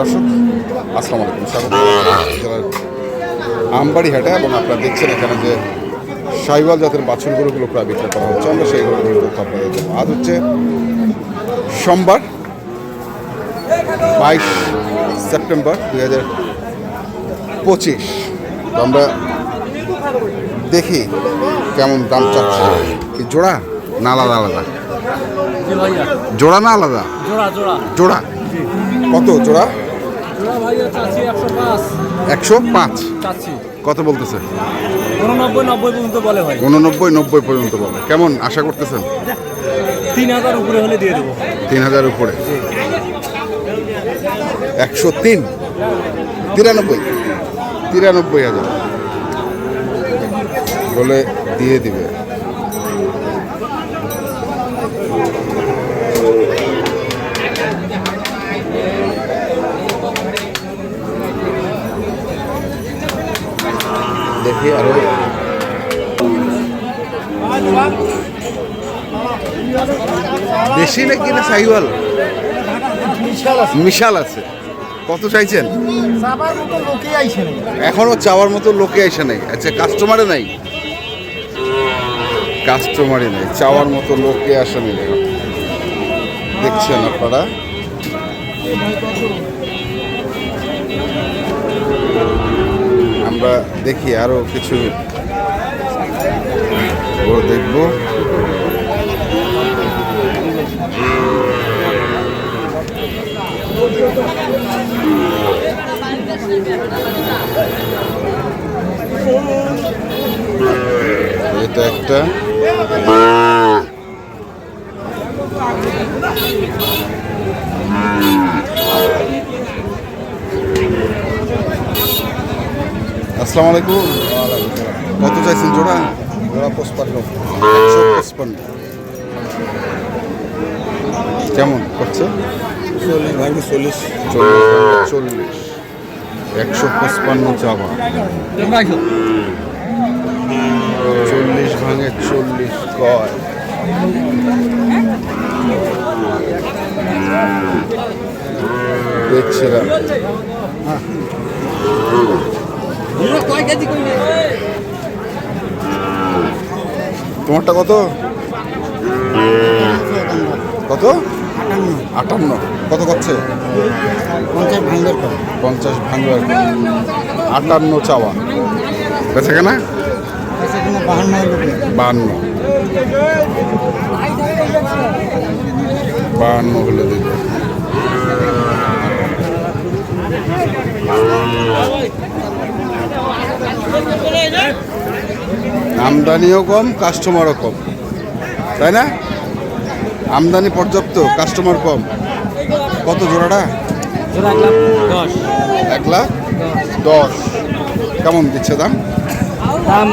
দর্শক আসসালামু আলাইকুম স্বাগত। জেলার আমবাড়ি হাটে এবং আপনারা দেখছেন এখানে যে সাইওয়াল জাতের বাছুর গরুগুলো প্রায় বিক্রয় করা হচ্ছে। আমরা সেই গরুগুলো তথ্য আপনাদের দেবো আজ হচ্ছে সোমবার বাইশ সেপ্টেম্বর দুই হাজার পঁচিশ। তো আমরা দেখি কেমন দাম চাচ্ছে। কি জোড়া না আলাদা আলাদা? জোড়া না আলাদা? জোড়া জোড়া। জোড়া? কত জোড়া? একশো পাঁচ। কত বলতেছে? উননব্বই নব্বই পর্যন্ত বলে ভাই। উননব্বই নব্বই পর্যন্ত বলে। কেমন? আশা করতেছেন? তিন হাজার উপরে হলে দিয়ে দেবো। তিন হাজার উপরে। একশো তিন? তিরানব্বই? তিরানব্বই হাজার। বলে দিয়ে দিবে। দেখি আরও দেশি নাকি না সাইওয়াল? মিশাল আছে। কত চাইছেন? এখনও চাওয়ার মতো লোকে এসে নাই। আচ্ছা কাস্টমারে নাই। কাস্টমারে নাই। চাওয়ার মতো লোকে আসে নাই। এখন। দেখছেন আপনারা? আমরা দেখি আরও কিছু। দেখব। এটা একটা। আসসালামু আলাইকুম। কত চাইছেন জোড়া? জোড়া পঁচপান্ন। একশো পঁচপান্ন। কেমন করছে? চল্লিশ ভাঙি চল্লিশ। চল্লিশ চল্লিশ। একশো পঁচপান্ন চাওয়া। চল্লিশ ভাঙে চল্লিশ কয়? দেখছিলাম তোমারটা কত? কত? আটান্ন। কত করছে? পঞ্চাশ ভাঙের কম পঞ্চাশ ভাঙবার আটান্ন চাওয়া। বেছে কেনা? বাহান্ন বাহান্ন। বাহান্ন হলে দেবে। আমদানিও কম কাস্টমারও কম। তাই না? আমদানি পর্যাপ্ত কাস্টমার কম। কত জোড়াটা? এক লাখ দশ। কেমন দিচ্ছে দাম? দাম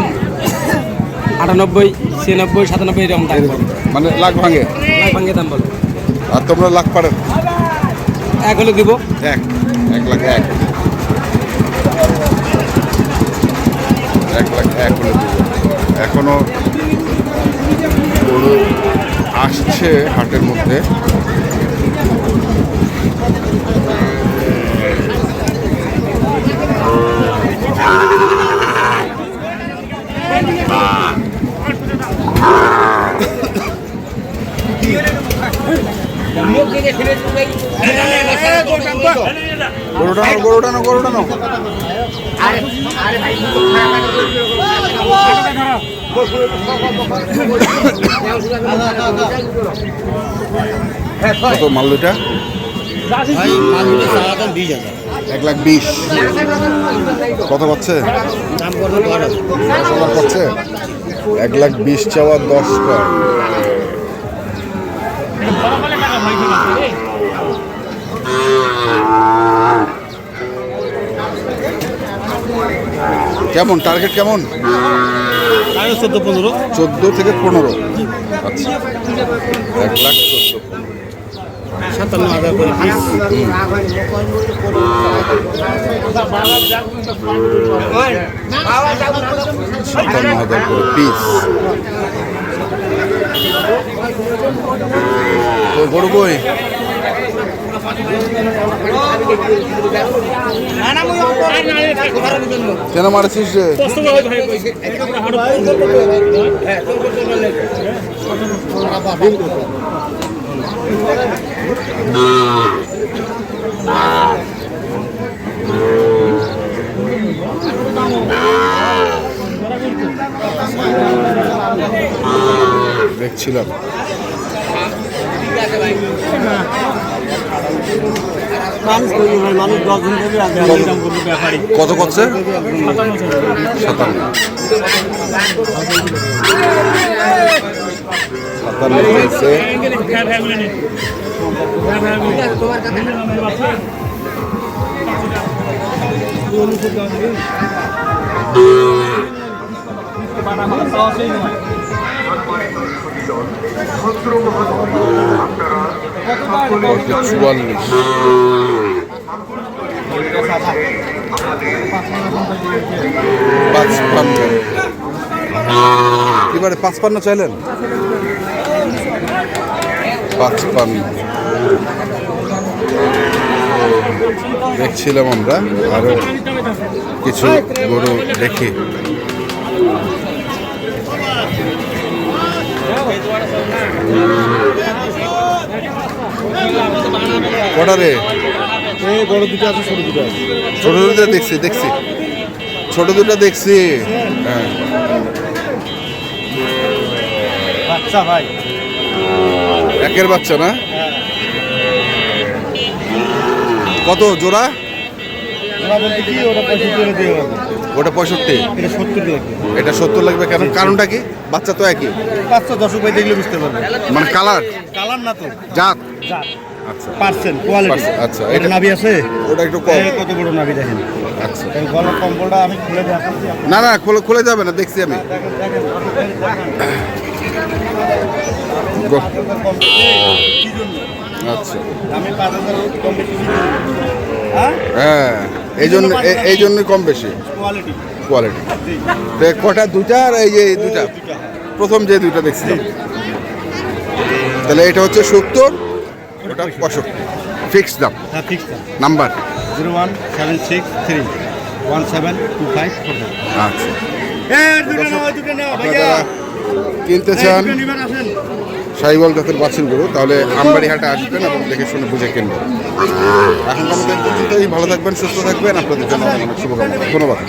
আটানব্বই ছিয়ানব্বই সাতানব্বই এরকম দাম মানে লাখ ভাঙে? লাখ ভাঙ্গে দাম বলো। আর তোমরা লাখ পারেন এক হলে দিব। এক। এক লাখ এক। এক লাখ এক হলে দেবো। এখনও গরু আসছে হাটের মধ্যে। গরু টানো গরু টানো গরু টানো কত মাল্লুটা এক লাখ বিশ। কত পাচ্ছে? এক লাখ বিশ চাওয়া দশ কর কেমন? টার্গেট কেমন? চোদ্দ পনেরো। চোদ্দ থেকে পনেরো। আচ্ছা। এক লাখ চোদ্দ সাতান্ন হাজার করে পিস সাতান্ন হাজার করে পিস তো গরু বই। কেন মারছিস রে? দেখছিলাম। কত করছে? সাতান্ন। সাতান্ন হয়েছে। চুয়াল্লিশ পাঁচপান্ন এবারে চাইলেন? দেখছিলাম আমরা আরও কিছু গরু দেখি। কটা রে? বড় দুটো আছে ছোট দুটো আছে। ছোট দুটো দেখছি দেখছি। ছোট দুটো দেখছি। হ্যাঁ। বাচ্চা ভাই। একের বাচ্চা না? কত? জোড়া? ওরা বলতে কি? ওটা পঁয়ষট্টি ওটা পঁয়ষট্টি? এটা সত্তর লাগবে। এটা সত্তর লাগবে কেন কারণটা কি? বাচ্চা তো একই। পাঁচশো দশ উপায় দেখলে বুঝতে পারবে। মানে কালার কালার না তো। জাত? জাত। আচ্ছা। পার্সেন্ট কোয়ালিটি আচ্ছা, এটা নাভি আছে? ওটা একটু কম। কত বড় নাভি দেখেন? আচ্ছা। এই গলার কম্বলটা আমি খুলে দেখাচ্ছি না না খুলে খুলে যাবে না দেখছি আমি। জন্য। আচ্ছা। আমি পাঁচ হাজার কম বেশি হ্যাঁ? হ্যাঁ। এই জন্য এই জন্যই কম বেশি। কোয়ালিটি তো কটা দুইটা আর এই যে দুইটা প্রথম যে দুইটা দেখছিলাম তাহলে এটা হচ্ছে সত্তর ওটা পঁয়ষট্টি। ফিক্স দাম। হ্যাঁ fix number zero one seven six three one seven two five আচ্ছা। দুটো দুটো কিনতে চান? দুটো সাইবল জাতের গুরু, তাহলে আমবাড়িহাটে আসবেন এবং দেখে শুনে বুঝে কিনবেন। এখন আমাদের পর্যন্তই। ভালো থাকবেন, সুস্থ থাকবেন। আপনাদের জন্য অনেক শুভকামনা। ধন্যবাদ।